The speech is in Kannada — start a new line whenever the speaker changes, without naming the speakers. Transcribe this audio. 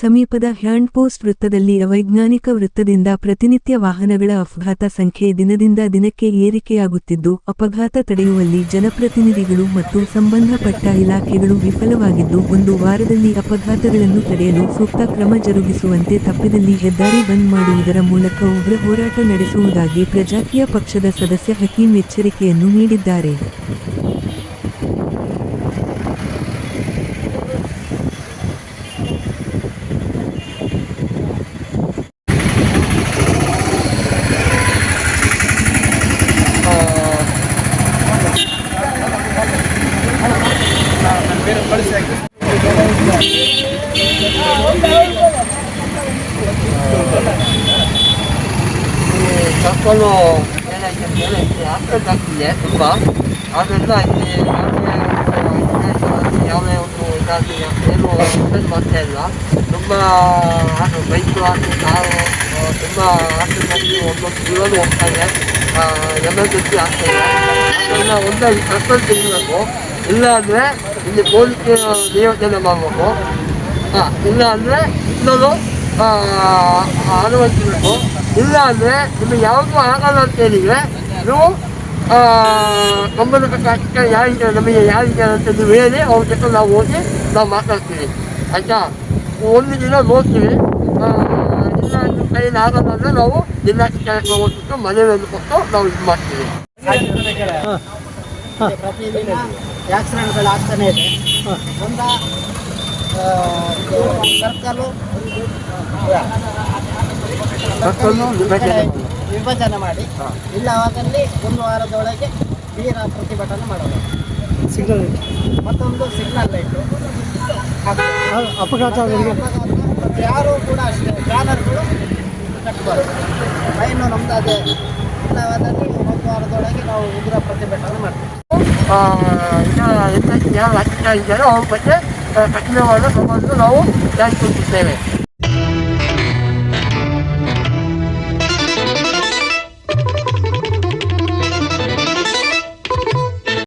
ಸಮೀಪದ ಹ್ಯಾಂಡ್ ಪೋಸ್ಟ್ ವೃತ್ತದಲ್ಲಿ ಅವೈಜ್ಞಾನಿಕ ವೃತ್ತದಿಂದ ಪ್ರತಿನಿತ್ಯ ವಾಹನಗಳ ಅಪಘಾತ ಸಂಖ್ಯೆ ದಿನದಿಂದ ದಿನಕ್ಕೆ ಏರಿಕೆಯಾಗುತ್ತಿದ್ದು, ಅಪಘಾತ ತಡೆಯುವಲ್ಲಿ ಜನಪ್ರತಿನಿಧಿಗಳು ಮತ್ತು ಸಂಬಂಧಪಟ್ಟ ಇಲಾಖೆಗಳು ವಿಫಲವಾಗಿದ್ದು, ಒಂದು ವಾರದಲ್ಲಿ ಅಪಘಾತಗಳನ್ನು ತಡೆಯಲು ಸೂಕ್ತ ಕ್ರಮ ಜರುಗಿಸುವಂತೆ ತಪ್ಪಿದಲ್ಲಿ ಹೆದ್ದಾರಿ ಬಂದ್ ಮಾಡುವುದರ ಮೂಲಕ ಉಗ್ರ ಹೋರಾಟ ನಡೆಸುವುದಾಗಿ ಪ್ರಜಾಕೀಯ ಪಕ್ಷದ ಸದಸ್ಯ ಹಕೀಂ ಎಚ್ಚರಿಕೆಯನ್ನು ನೀಡಿದ್ದಾರೆ.
ಅಂತಂದ್ರೆ ಇಲ್ಲಿ ಆಕ್ಸಿಡೆಂಟ್ ಆಗ್ತಿದೆ ತುಂಬ ಆದ್ದರಿಂದ ಇಲ್ಲಿ ಯಾವುದೇ ಒಂದು ಇದಾಗಿ ಏನು ಅಟೆಂಡ್ ಮಾಡ್ತಾ ಇಲ್ಲ ತುಂಬ ಬೈಕು ಹಾಗೂ ಕಾರು ತುಂಬ ಆಕ್ಸಿಡೆಂಟ್ ಒಂದೊಂದು ಇರೋದು ಹೋಗ್ತಾ ಇದೆ ಎಮರ್ಜೆನ್ಸಿ ಆಗ್ತಾ ಇದೆ ಅದನ್ನು ಒಂದಾಗಿ ಕರ್ಕೊಂಡು ತೆಗಿಬೇಕು ಇಲ್ಲ ಅಂದರೆ ಇಲ್ಲಿ ಕೋರಿಕೆ ನಿಯೋಜನೆ ಮಾಡಬೇಕು ಹಾಂ ಇಲ್ಲ ಅಂದರೆ ಇನ್ನೊಂದು ಅನುಮತಿಸಬೇಕು ಇಲ್ಲ ಅಂದರೆ ನಿಮಗೆ ಯಾವುದು ಆಗಲ್ಲ ಅಂತ ಹೇಳಿದರೆ ನೀವು ಸಂಬಂಧಪಟ್ಟ ಅಧಿಕಾರಿ ಯಾರಿದ್ದಾರೆ ನಮಗೆ ಯಾರಿದ್ದಾರೆ ಅಂತ ನೀವು ಹೇಳಿ ಅವ್ರ ಜೊತೆ ನಾವು ಹೋಗಿ ನಾವು ಮಾತಾಡ್ತೀವಿ. ಆಯಿತಾ? ಒಂದು ದಿನ ನೋಡ್ತೀವಿ. ಇಲ್ಲ ನಿಮ್ಮ ಕೈಯಲ್ಲಿ ಆಗಲ್ಲ ಅಂದರೆ ನಾವು ಜಿಲ್ಲಾಧಿಕಾರಿಗೆ ಹೋಗ್ಬಿಟ್ಟು ಮನೆಯಲ್ಲಿ ಕೊಟ್ಟು ನಾವು ಇದು ಮಾಡ್ತೀವಿ.
ಪ್ರತಿದಿನ ಆಕ್ಸಿಡೆಂಟ್ಗಳು ಆಗ್ತಾನೆ ಇದೆ. ಒಂದ ಸರ್ಕಲು
ವಿಭಜನೆ ಮಾಡಿ.
ಇಲ್ಲವಾದಲ್ಲಿ ಒಂದು ವಾರದೊಳಗೆ ನೀರ ಪ್ರತಿಭಟನೆ ಮಾಡೋದು.
ಸಿಗ್ನಲ್
ಮತ್ತೊಂದು ಸಿಗ್ನಲ್ ಲೈಟು
ಅಪಘಾತ
ಯಾರು ಕೂಡ ಅಷ್ಟೇ ಬ್ಯಾನರ್ಗಳು ಕಟ್ಬಾರ್ದು. ಫೈನು ನಮ್ದು ಅದೇ. ಇಲ್ಲವಾದಲ್ಲಿ ಒಂದು ವಾರದೊಳಗೆ ನಾವು ಉಗ್ರ ಪ್ರತಿಭಟನೆ ಮಾಡ್ತೀವಿ.
ಇನ್ನು ಎಂತ ಯಾರು ಅಧಿಕಾರಿ ಇದ್ದಾರೋ ಅವ್ರ ಬಗ್ಗೆ ಕಠಿಣವಾದ ಕ್ರಮವನ್ನು ನಾವು ಜಾರಿಗೊಳಿಸುತ್ತೇವೆ